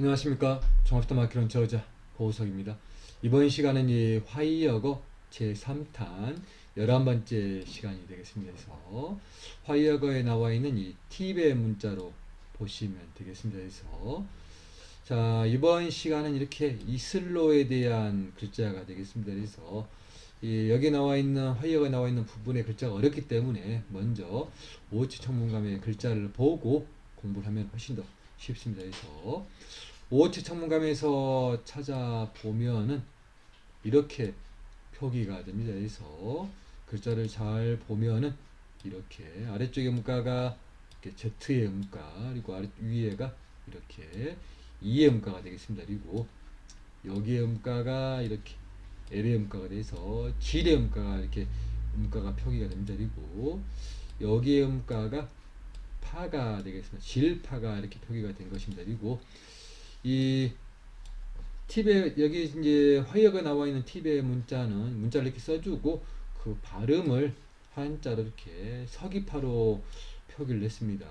안녕하십니까 종합스타 마키론 저자 고우석입니다. 이번 시간은 이 화이어거 제3탄 11번째 시간이 되겠습니다. 그래서 화이어거에 나와 있는 이 팁의 문자로 보시면 되겠습니다. 그래서 자 이번 시간은 이렇게 이슬로에 대한 글자가 되겠습니다. 그래서 이 여기 나와 있는 화이어가 나와 있는 부분의 글자가 어렵기 때문에 먼저 오치 청문감의 글자를 보고 공부를 하면 훨씬 더 쉽습니다. 그래서 오치 청문감에서 찾아보면은 이렇게 표기가 됩니다. 그래서 글자를 잘 보면은 이렇게 아래쪽에 문가가 이렇게 Z의 문가 그리고 아래 위에가 이렇게 E의 문가가 되겠습니다. 그리고 여기에 문가가 이렇게 L의 문가가 돼서 G의 문가가 이렇게 문가가 표기가 됩니다. 그리고 여기에 문가가 파가 되겠습니다. 질파가 이렇게 표기가 된 것입니다. 그리고 이 팁에 여기 이제 화이어가 나와 있는 팁의 문자는 문자를 이렇게 써주고 그 발음을 한자로 이렇게 서기파로 표기를 했습니다.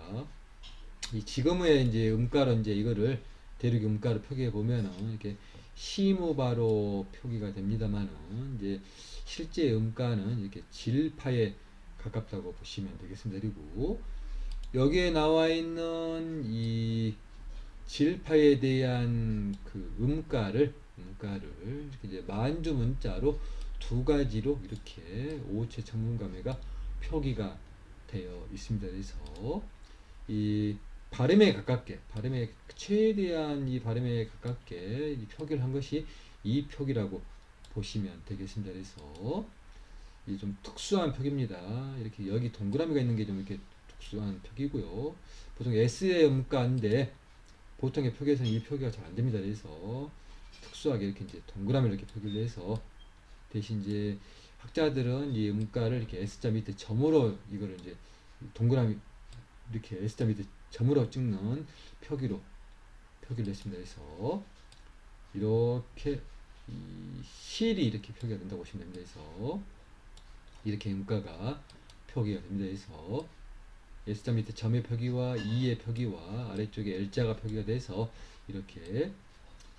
이 지금의 이제 음가로 이제 이거를 대륙 음가로 표기해 보면은 이렇게 시무바로 표기가 됩니다만은 이제 실제 음가는 이렇게 질파에 가깝다고 보시면 되겠습니다. 그리고 여기에 나와 있는 이 질파에 대한 그 음가를 음가를 이제 만주 문자로 두 가지로 이렇게 오체 전문가매가 표기가 되어 있습니다. 그래서 이 발음에 가깝게 발음에 최대한 이 발음에 가깝게 이 표기를 한 것이 이 표기라고 보시면 되겠습니다. 그래서 이 좀 특수한 표기입니다. 이렇게 여기 동그라미가 있는 게 좀 이렇게 특수한 표기고요. 보통 S의 음가인데 보통의 표기에서는 이 표기가 잘 안 됩니다. 그래서 특수하게 이렇게 이제 동그라미를 이렇게 표기를 해서 대신 이제 학자들은 이 음가를 이렇게 S자 밑에 점으로 이거를 이제 동그라미 이렇게 S자 밑에 점으로 찍는 표기로 표기를 했습니다. 그래서 이렇게 이 실이 이렇게 표기가 된다고 보시면 됩니다. 그래서 이렇게 음가가 표기가 됩니다. 그래서 S자 밑에 점의 표기와 E의 표기와 아래쪽에 L자가 표기가 돼서 이렇게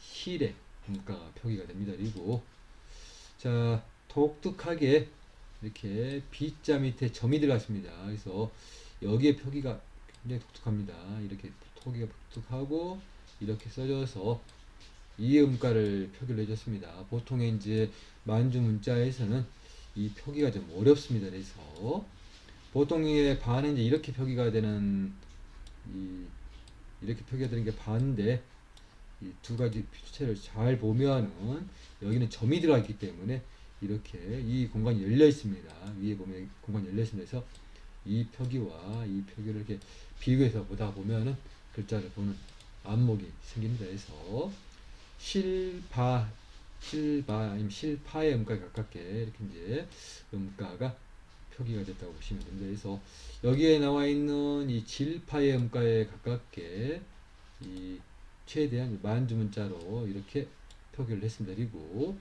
실의 음가가 표기가 됩니다. 그리고 자 독특하게 이렇게 B자 밑에 점이 들어갔습니다. 그래서 여기에 표기가 굉장히 독특합니다. 이렇게 표기가 독특하고 이렇게 써져서 이 음가를 표기를 해줬습니다. 보통의 이제 만주 문자에서는 이 표기가 좀 어렵습니다. 그래서 보통의 반은 이제 이렇게 표기가 되는 이 이렇게 표기가 되는 게 반인데 이 두 가지 표체를 잘 보면은 여기는 점이 들어가 있기 때문에 이렇게 이 공간이 열려 있습니다. 위에 보면 공간이 열려. 그래서 이 표기와 이 표기를 이렇게 비교해서 보다 보면은 글자를 보는 안목이 생깁니다. 그래서 실바 실바 아니면 실파의 음가에 가깝게 이렇게 이제 음가가 표기가 됐다고 보시면 됩니다. 그래서 여기에 나와 있는 이 질파의 음가에 가깝게 이 최대한 만주 문자로 이렇게 표기를 했습니다. 그리고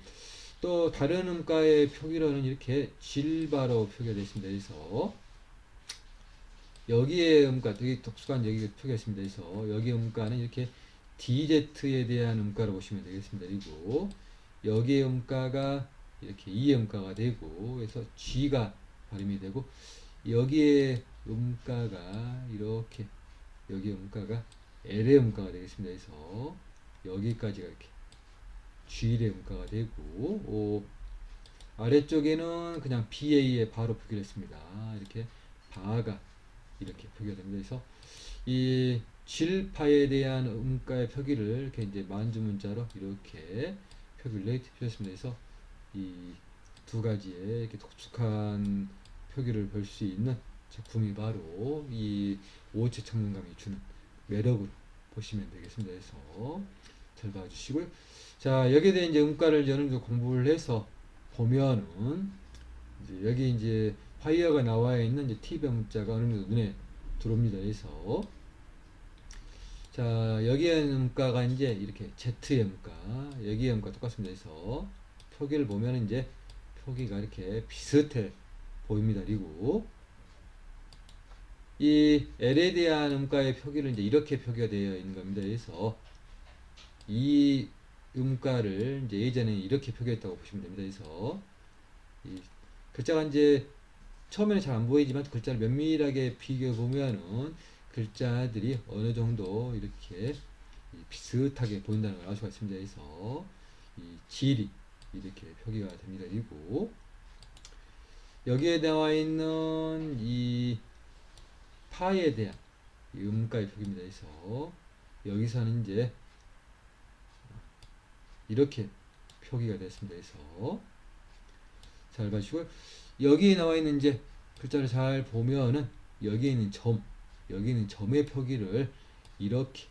또 다른 음가의 표기로는 이렇게 질바로 표기가 됐습니다. 그래서 여기에 음가 되게 독특한 여기 표기가 있습니다. 그래서 여기 음가는 이렇게 DZ에 대한 음가로 보시면 되겠습니다. 그리고 여기의 음가가 이렇게 E의 음가가 되고 그래서 G가 발음이 되고 여기에 음가가 이렇게 여기 음가가 L의 음가가 되겠습니다. 그래서 여기까지가 이렇게 G의 음가가 되고 오, 아래쪽에는 그냥 BA에 바로 표기를 했습니다. 이렇게 바가 이렇게 표기가 됩니다. 그래서 이 질파에 대한 음가의 표기를 이렇게 이제 만주 문자로 이렇게 표기를 해주셨습니다. 그래서 이 두 가지의 이렇게 독특한 표기를 볼 수 있는 작품이 바로 이 오체 청문감이 주는 매력으로 보시면 되겠습니다. 그래서 잘 봐주시고요. 자 여기에 대한 이제 음가를 어느 공부를 해서 보면은 이제 여기 이제 화이어가 나와 있는 이제 팁의 문자가 어느 정도 눈에 들어옵니다. 그래서 자 여기에 음가가 이제 이렇게 Z의 음가 여기의 음가 똑같습니다. 그래서 표기를 보면 이제 표기가 이렇게 비슷해 보입니다. 그리고 이 L에 대한 음가의 표기를 이제 이렇게 표기가 되어 있는 겁니다. 그래서 이 음가를 이제 예전에는 이렇게 표기했다고 보시면 됩니다. 그래서 이 글자가 이제 처음에는 잘 안 보이지만 글자를 면밀하게 비교해 보면은 글자들이 어느 정도 이렇게 이 비슷하게 보인다는 걸 알 수가 있습니다. 그래서 이 질이 이렇게 표기가 됩니다. 그리고 여기에 나와 있는 이 파에 대한 이 음가의 표기입니다. 그래서 여기서는 이제 이렇게 표기가 됐습니다. 그래서 잘 봐주시고 여기에 나와 있는 이제 글자를 잘 보면은 여기에 있는 점, 여기 있는 점의 표기를 이렇게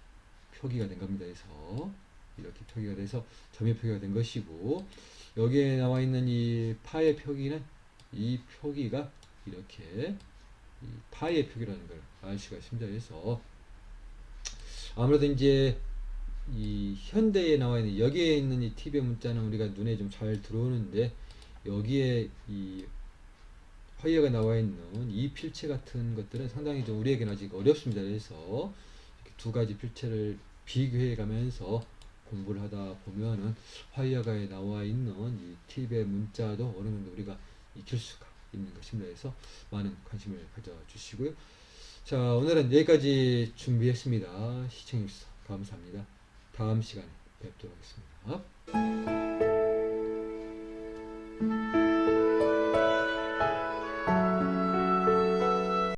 표기가 된 겁니다. 그래서 이렇게 표기가 돼서 점의 표기가 된 것이고 여기에 나와 있는 이 파의 표기는 이 표기가 이렇게 이 파의 표기라는 걸 알 수가 있습니다. 그래서 아무래도 이제 이 현대에 나와 있는 여기에 있는 이 TV의 문자는 우리가 눈에 좀 잘 들어오는데 여기에 이 화이어가 나와 있는 이 필체 같은 것들은 상당히 좀 우리에게는 아직 어렵습니다. 그래서 두 가지 필체를 비교해 가면서 공부를 하다 보면은 화이어가에 나와 있는 이 TV의 문자도 어느 정도 우리가 익힐 수가 있는 것입니다. 그래서 많은 관심을 가져주시고요. 자, 오늘은 여기까지 준비했습니다. 시청해주셔서 감사합니다. 다음 시간에 뵙도록 하겠습니다.